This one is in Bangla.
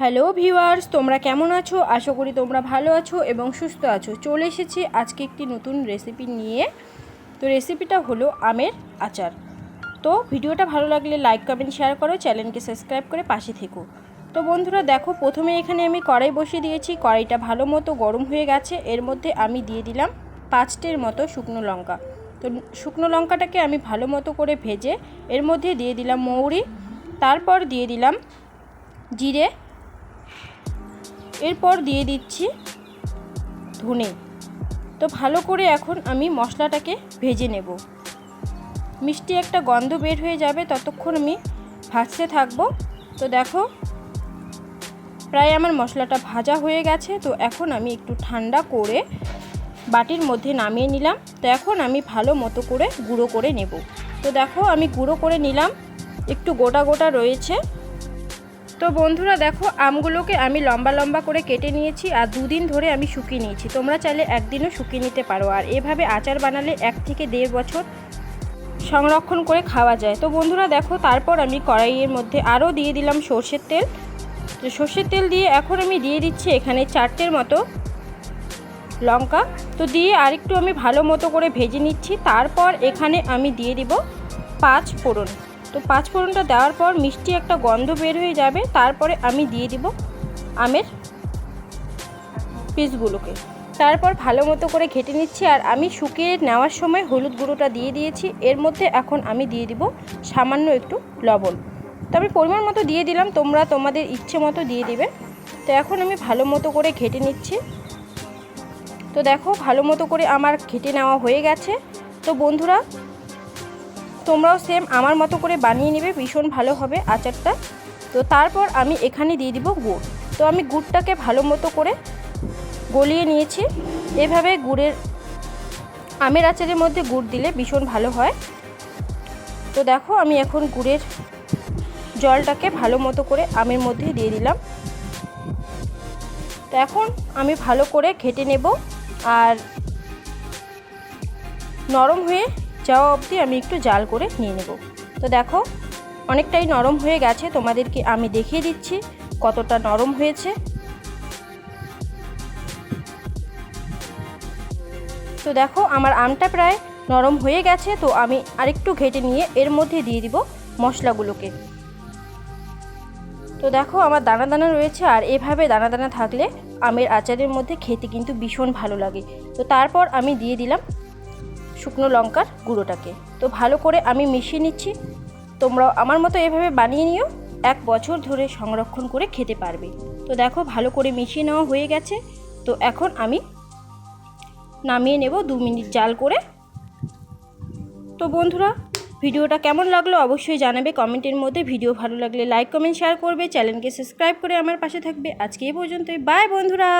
হ্যালো ভিউয়ার্স, তোমরা কেমন আছো? আশা করি তোমরা ভালো আছো এবং সুস্থ আছো। চলে এসেছি আজকে একটি নতুন রেসিপি নিয়ে। তো রেসিপিটা হলো আমের আচার। তো ভিডিওটা ভালো লাগলে লাইক কমেন্ট শেয়ার করো চ্যানেলকে সাবস্ক্রাইব করে পাশে থেকো। তো বন্ধুরা, দেখো, প্রথমে এখানে আমি কড়াই বসিয়ে দিয়েছি। কড়াইটা ভালো মতো গরম হয়ে গেছে। এর মধ্যে আমি দিয়ে দিলাম পাঁচটের মতো শুকনো লঙ্কা। তো শুকনো লঙ্কাটাকে আমি ভালো মতো করে ভেজে এর মধ্যে দিয়ে দিলাম মৌরি। তারপর দিয়ে দিলাম জিরে। এরপর দিয়ে দিচ্ছি ধনে। তো ভালো করে এখন আমি মশলাটাকে ভেজে নেব। মিষ্টি একটা গন্ধ বের হয়ে যাবে ততক্ষণ আমি ভাজতে থাকব। তো দেখো, প্রায় আমার মশলাটা ভাজা হয়ে গেছে। তো এখন আমি একটু ঠান্ডা করে বাটির মধ্যে নামিয়ে নিলাম। তো এখন আমি ভালো মতো করে গুঁড়ো করে নেব। তো দেখো, আমি গুঁড়ো করে নিলাম। একটু গোটা গোটা রয়েছে। তো বন্ধুরা দেখো, আমগুলোকে আমি লম্বা লম্বা করে কেটে নিয়েছি আর দুদিন ধরে আমি শুকিয়ে নিয়েছি। তোমরা চাইলে একদিনও শুকিয়ে নিতে পারো। আর এভাবে আচার বানালে এক থেকে দেড় বছর সংরক্ষণ করে খাওয়া যায়। তো বন্ধুরা দেখো, তারপর আমি কড়াইয়ের মধ্যে আরও দিয়ে দিলাম সর্ষের তেল। তো সর্ষের তেল দিয়ে এখন আমি দিয়ে দিচ্ছি এখানে চারটের মতো লঙ্কা। তো দিয়ে আরেকটু আমি ভালো মতো করে ভেজে নিচ্ছি। তারপর এখানে আমি দিয়ে দিব পাঁচ ফোড়ন। তো পাঁচ ফোড়নটা দেওয়ার পর মিষ্টি একটা গন্ধ বের হয়ে যাবে, তারপরে আমি দিয়ে দিব আমের পিসগুলোকে। তারপর ভালো মতো করে ঘেটে নিচ্ছি আর আমি শুকিয়ে নেওয়ার সময় হলুদ গুঁড়োটা দিয়ে দিয়েছি। এর মধ্যে এখন আমি দিয়ে দিব সামান্য একটু লবণ। তো আমি পরিমাণ মতো দিয়ে দিলাম, তোমরা তোমাদের ইচ্ছে মতো দিয়ে দিবে। তো এখন আমি ভালো মতো করে ঘেটে নিচ্ছি। তো দেখো, ভালো মতো করে আমার ঘেটে নেওয়া হয়ে গেছে। তো বন্ধুরা তোমরাও সেম আমার মতো করে বানিয়ে নেবে, ভীষণ ভালো হবে আচারটা। তো তারপর আমি এখানে দিয়ে দিব গুড়। তো আমি গুড়টাকে ভালো মতো করে গলিয়ে নিয়েছি। এভাবে গুড়ের আমের আচারের মধ্যে গুড় দিলে ভীষণ ভালো হয়। তো দেখো, আমি এখন গুড়ের জলটাকে ভালো মতো করে আমের মধ্যে দিয়ে দিলাম। তো এখন আমি ভালো করে ঘেটে নেব আর নরম হয়ে যাওয়া অবধি আমি একটু জাল করে নিয়ে নেব। তো দেখো, অনেকটাই নরম হয়ে গেছে, তোমাদেরকে আমি দেখিয়ে দিচ্ছি কতটা নরম হয়েছে। তো দেখো, আমার আমটা প্রায় নরম হয়ে গেছে, তো আমি আরেকটু ঘেটে নিয়ে এর মধ্যে দিয়ে দিব মশলাগুলোকে। তো দেখো, আমার দানা দানা রয়েছে, আর এভাবে দানা দানা থাকলে আমের আচারের মধ্যে খেতে কিন্তু ভীষণ ভালো লাগে। তো তারপর আমি দিয়ে দিলাম শুকনো লঙ্কার গুঁড়োটাকে। তো ভালো করে আমি মিশিয়ে নিচ্ছি। তোমরাও আমার মতো এভাবে বানিয়ে নিও। এক বছর ধরে সংরক্ষণ করে খেতে পারবে। তো দেখো, ভালো করে মিশিয়ে নেওয়া হয়ে গেছে। তো এখন আমি নামিয়ে নেব দু মিনিট জাল করে। তো বন্ধুরা, ভিডিওটা কেমন লাগল অবশ্যই জানাবে কমেন্টের মধ্যে। ভিডিও ভালো লাগলে লাইক, কমেন্ট শেয়ার করবে। চ্যানেলকে সাবস্ক্রাইব করে আমার পাশে থাকবে। আজকে এই পর্যন্তই। বাই বন্ধুরা!